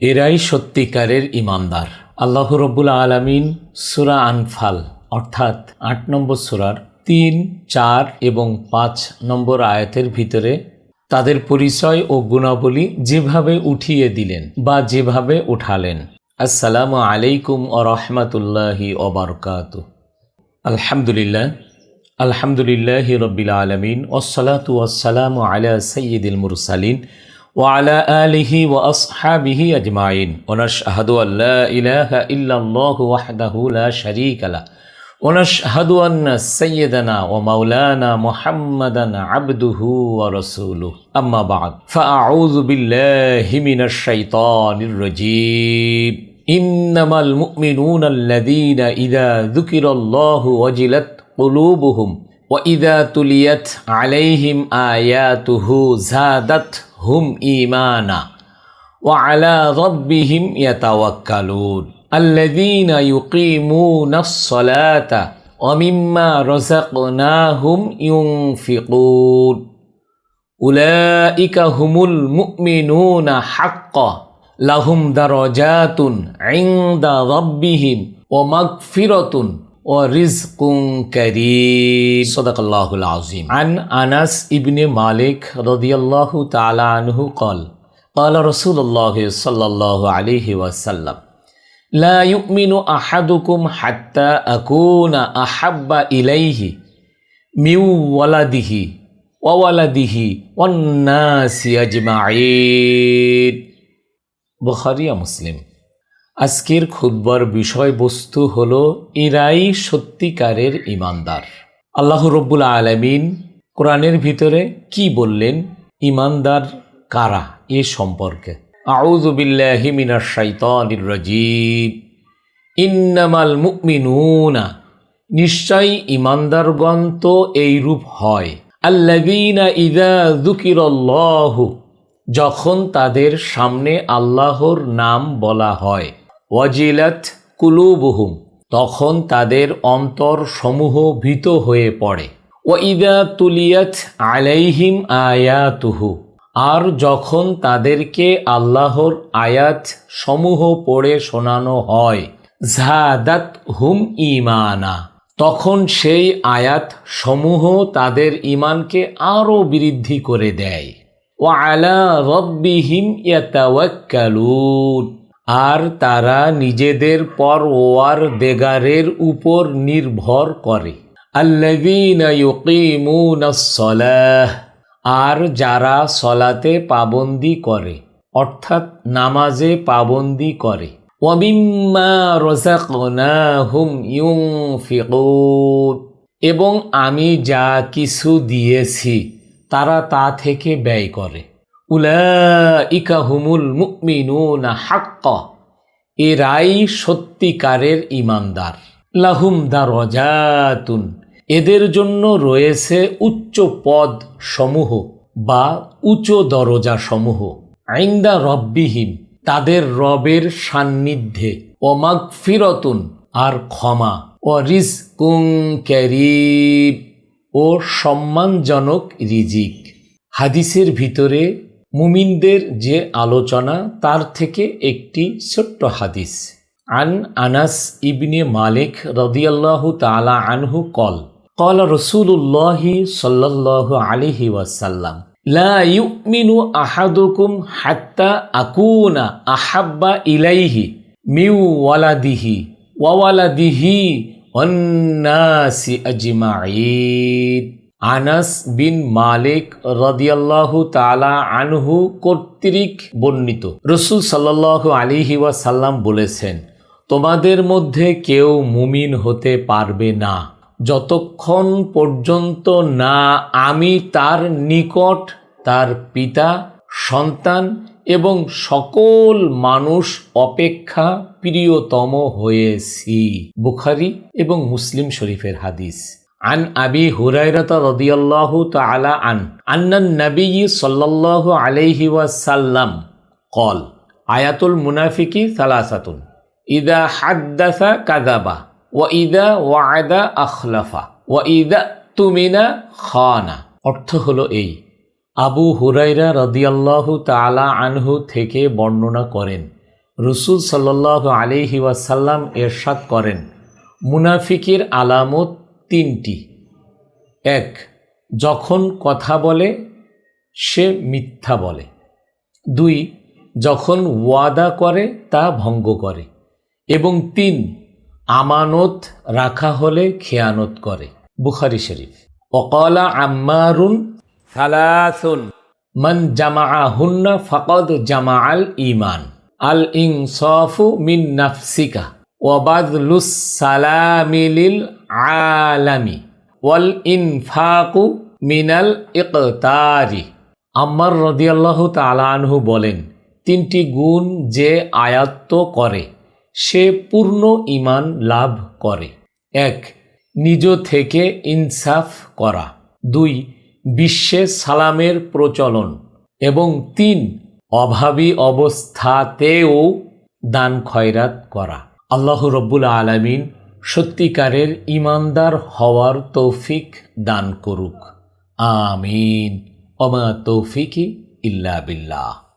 এরাই সত্যিকারের ইমানদার। আল্লাহ রব্বুল আলমিন সুরা আনফাল, অর্থাৎ আট নম্বর সুরার তিন, চার এবং পাঁচ নম্বর আয়াতের ভিতরে তাদের পরিচয় ও গুণাবলী যেভাবে উঠিয়ে দিলেন বা যেভাবে উঠালেন। আসসালামু আলাইকুম ও রহমতুল্লাহি ওবরকাত আলহামদুলিল্লাহ আলহামদুলিল্লাহ রবিল আলমিন ওসলাতু ওসালাম আলা সৈয়দুল মুরসালিন وعلى آله وأصحابه أجمعين. ونشهد أن لا إله إلا الله وحده لا شريك له. ونشهد أن سيدنا ومولانا محمدا عبده ورسوله. أما بعد فأعوذ بالله من الشيطان الرجيم. إنما المؤمنون الذين إذا ذكر الله وجلت قلوبهم وإذا تليت عليهم آياته زادت زادتهم إيمانا وعلى ربهم يتوكلون الذين يقيمون الصلاة ومما رزقناهم ينفقون أولئك هم المؤمنون حقا لهم درجات عند ربهم ومغفرة ورزق كريم. صدق الله العظيم. عن أنس ابن مالك رضي الله تعالى عنه قال قال رسول الله صلى الله عليه وسلم لا يؤمن أحدكم حتى أكون أحب إليه من ولده وولده والناس أجمعين. بخاري مسلم আজকের খুদ্বার বিষয়বস্তু হল, এরাই সত্যিকারের ইমানদার। আল্লাহ রব্বুল আলমিন কোরআনের ভিতরে কি বললেন? ইমানদার কারা এ সম্পর্কে? ইন্নামাল মুমিনুনা। নিশ্চয়ই ইমানদারগণ তো এইরূপ হয়। যখন তাদের সামনে আল্লাহর নাম বলা হয় ওয়াজিলাত কুলুবহুম, তখন তাদের অন্তর সমূহ ভীত হয়ে পড়ে। ও ইদা তুলিয়াত আলাইহিম আয়াতুহু, আর যখন তাদেরকে আল্লাহর আয়াত সমূহ পড়ে শোনানো হয় ঝাদাত হুম ইমানা তখন সেই আয়াত সমূহ তাদের ইমানকে আরও বৃদ্ধি করে দেয়। ও আলা রব্বিহিম ইয়াতাওয়াক্কালুন আর তারা নিজেদের পর ওয়ার দেগারের উপর নির্ভর করে। আর যারা সলাতে পাবন্দি করে, অর্থাৎ নামাজে পাবন্দি করে। এবং আমি যা কিছু দিয়েছি, তারা তা থেকে ব্যয় করে। উলাইকা হুমুল মুমিনুনা হাক্কা। এরাই সত্যিকারের ইমানদার। লাহুম দারজাতুন। এদের জন্য রয়েছে উচ্চ পদ সমূহ বা উচ্চ দরজা সমূহ। আইন্দা রব্বিহীম, তাদের রবের সান্নিধ্যে। অমাগ ফিরতুন আর ক্ষমা। ও রিস কুং ক্যারিব ও সম্মানজনক রিজিক। হাদিসের ভিতরে মুমিনদের যে আলোচনা, তার থেকে একটি ছোট্ট হাদিস। আন আনাস ইবনে মালিক রদিয়াল্লাহু তালা আনহু কল কল রসুল্লাহি সাল্লাল্লাহু আলিহি ওয়াসাল্লাম, লা ইউমিনু আহাদুকুম হাত্তা আকুনা আহাব্বা ইলাইহি মিউ ওয়ালাদিহি ওয়ালাদিহি অন্নাসি আজমাইন আনাস বিন মালিক রদিয়াল্লাহু তালা আনহু কর্তৃক বর্ণিত। রসুল সাল্লাহ আলিহি ওয়াসাল্লাম বলেছেন, তোমাদের মধ্যে কেউ মুমিন হতে পারবে না। যতক্ষণ পর্যন্ত না আমি তার নিকট তার পিতা, সন্তান এবং সকল মানুষ অপেক্ষা প্রিয়তম হয়েছি। বুখারি এবং মুসলিম শরীফের হাদিস। عن أبي هريرة رضي الله تعالى عنه أن النبي صلى الله عليه وسلم قال آيات المنافق ثلاثة إذا حدث كذب وإذا وعد أخلف وإذا তুমিন খানা অর্থ হলো এই আবু হুরাইরা রদিয়াল্লাহু তালা আনহু থেকে বর্ণনা করেন রসুল সাল্লাহ আলিহি ওয়াসাল্লাম এরশাদ করেন মুনাফিকের আলামত তিনটি। এক, যখন কথা বলে, সে মিথ্যা বলে। দুই, যখন ওয়াদা করে, তা ভঙ্গ করে। এবং তিন, আমানত রাখা হলে খেয়ানত করে। বুখারি শরীফ। অকলা আম্মারুন সালাসুন। মান জামাআহুন্না ফাকদ জামাআল ইমান আল ইনসাফু মিন নাফসিকা। ওয়াবাদলুস সালামি লিল আলামি ওয়াল ইনফাকু মিনাল ইকতারি। আম্মার রদিয়াল্লাহু তাআলা আনহু বলেন, তিনটি গুণ যে আয়াত্ত করে, সে পূর্ণ ইমান লাভ করে। এক, নিজ থেকে ইনসাফ করা। দুই, বিশ্বে সালামের প্রচলন। এবং তিন, অভাবী অবস্থাতেও দান খয়রাত করা। আল্লাহ রব্বুল আলমিন সত্যিকারের ইমানদার হওয়ার তৌফিক দান করুক। আমিন। অমা তৌফিকি ইল্লা বিল্লাহ।